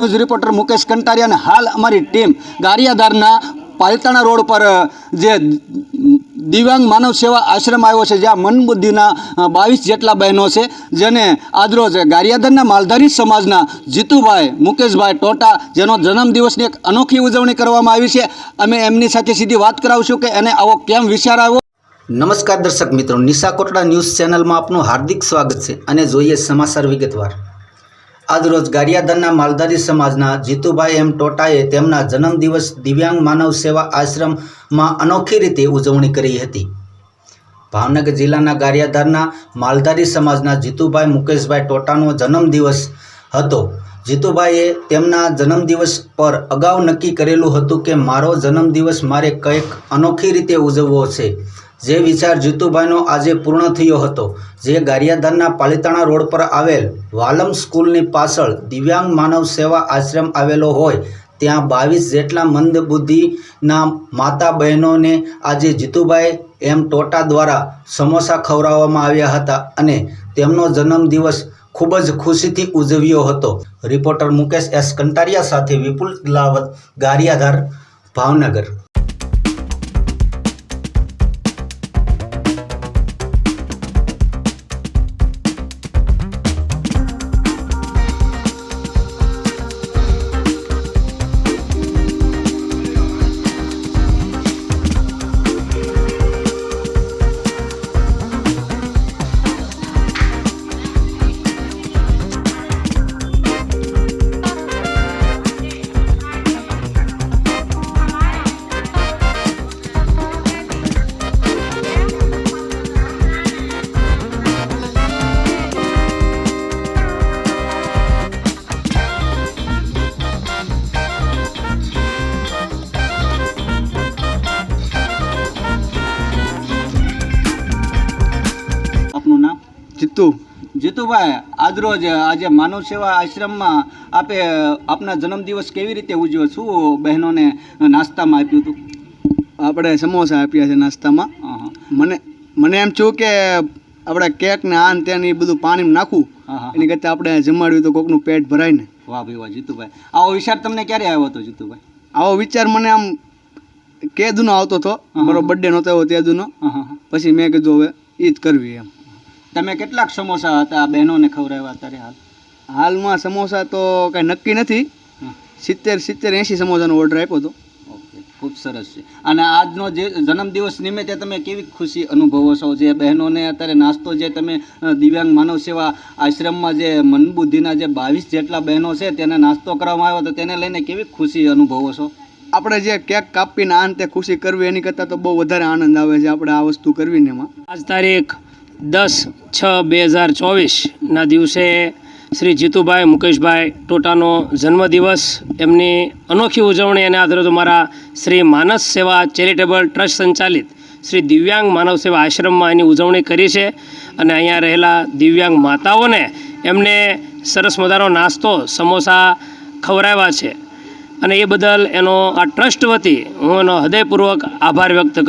News reporter Mukesh Kantariya અને હાલ અમારી ટીમ ગારિયાધારના પાલતાણા રોડ પર જે દિવ્યાંગ માનવ સેવા આશ્રમ આવ્યો છે, જ્યાં મનબુદ્ધિના બાવીસ જેટલા બહેનો છે, જેને આજરોજ ગારિયાધરના માલધારી સમાજના જીતુભાઈ, મુકેશભાઈ ટોટા, જેનો જન્મદિવસની એક અનોખી ઉજવણી કરવામાં આવી છે. અમે એમની સાથે સીધી વાત કરાવશું કે એને આવો કેમ વિચાર આવ્યો? નમસ્કાર દર્શક મિત્રો, નિશા કોટડા ન્યૂઝ ચેનલમાં આપનું હાર્દિક સ્વાગત છે અને જોઈએ સમાચાર વિગતવાર. આજરોજ ગારિયાદરના માલધારી સમાજના જીતુભાઈ એમ ટોટાએ તેમના જન્મદિવસ દિવ્યાંગ માનવ સેવા આશ્રમમાં અનોખી રીતે ઉજવણી કરી હતી. ભાવનગર જિલ્લાના ગારિયાધારના માલધારી સમાજના જીતુભાઈ મુકેશભાઈ ટોટાનો જન્મદિવસ હતો. જીતુભાઈએ તેમના જન્મદિવસ પર અગાઉ નક્કી કરેલું હતું કે, મારો જન્મદિવસ મારે કંઈક અનોખી રીતે ઉજવવો છે. જે વિચાર જીતુભાઈનો આજે પૂર્ણ થયો હતો, જે ગારિયાધારના પાલિતાણા રોડ પર આવેલ વાલમ સ્કૂલની પાછળ દિવ્યાંગ માનવ સેવા આશ્રમ આવેલો હોય, ત્યાં બાવીસ જેટલા મંદ બુદ્ધિના માતા બહેનોને આજે જીતુભાઈ એમ ટોટા દ્વારા સમોસા ખવડાવવામાં આવ્યા હતા અને તેમનો જન્મદિવસ ખૂબ જ ખુશીથી ઉજવ્યો હતો. રિપોર્ટર મુકેશ એસ કંટારિયા સાથે વિપુલ લાવત, ગારિયાધાર, ભાવનગર. જીતુ. જીતુભાઈ આજરોજ આજે માનવ સેવા આશ્રમમાં આપે આપના જન્મદિવસ કેવી રીતે ઉજવ્યો? શું બહેનોને નાસ્તામાં આપ્યું હતું? આપણે સમોસા આપ્યા છે નાસ્તામાં. મને મને એમ છું કે આપણે કેક ને આન તે ને એ બધું પાણીમાં નાખવું એની કરતાં આપણે જમાડ્યું તો કોકનું પેટ ભરાય ને વાહ ભાઈ વાહ જીતુભાઈ. આવો વિચાર તમને ક્યારે આવ્યો હતો જીતુભાઈ? આવો વિચાર મને આમ કેદુનો આવતો હતો. મારો બર્થડે નહોતો એવો તેદુનો. પછી મેં કીધું હવે એ જ કરવી એમ. તમે કેટલાક સમોસા હતા? આ બહેનોને ખવડાવ્યા અત્યારે હાલ. હાલમાં સમોસા તો કાંઈ નક્કી નથી. સિત્તેર સિત્તેર એંશી સમોસાનો ઓર્ડર આપ્યો હતો. ઓકે ખૂબ સરસ છે. અને આજનો જે જન્મદિવસ નિમિત્તે તમે કેવી ખુશી અનુભવો છો? જે બહેનોને અત્યારે નાસ્તો જે તમે દિવ્યાંગ માનવ સેવા આશ્રમમાં જે મનબુદ્ધિના જે બાવીસ જેટલા બહેનો છે તેને નાસ્તો કરવામાં આવ્યો તો તેને લઈને કેવી ખુશી અનુભવો છો? આપણે જે કેક કાપીને આ તે ખુશી કરવી એની કરતાં તો બહુ વધારે આનંદ આવે છે આપણે આ વસ્તુ કરવીને એમાં. આજ તારીખ દસ છ બે હજાર ચોવીસના દિવસે શ્રી જીતુભાઈ મુકેશભાઈ ટોટાનો જન્મદિવસ. એમની અનોખી ઉજવણી અને આધારે તો મારા શ્રી માનસ સેવા ચેરિટેબલ ટ્રસ્ટ સંચાલિત શ્રી દિવ્યાંગ માનવ સેવા આશ્રમમાં એની ઉજવણી કરી છે અને અહીંયા રહેલા દિવ્યાંગ માતાઓને એમને સરસ મજાનો નાસ્તો, સમોસા ખવડાવ્યા છે. અને એ બદલ એનો આ ટ્રસ્ટ વતી હું એનો હૃદયપૂર્વક આભાર વ્યક્ત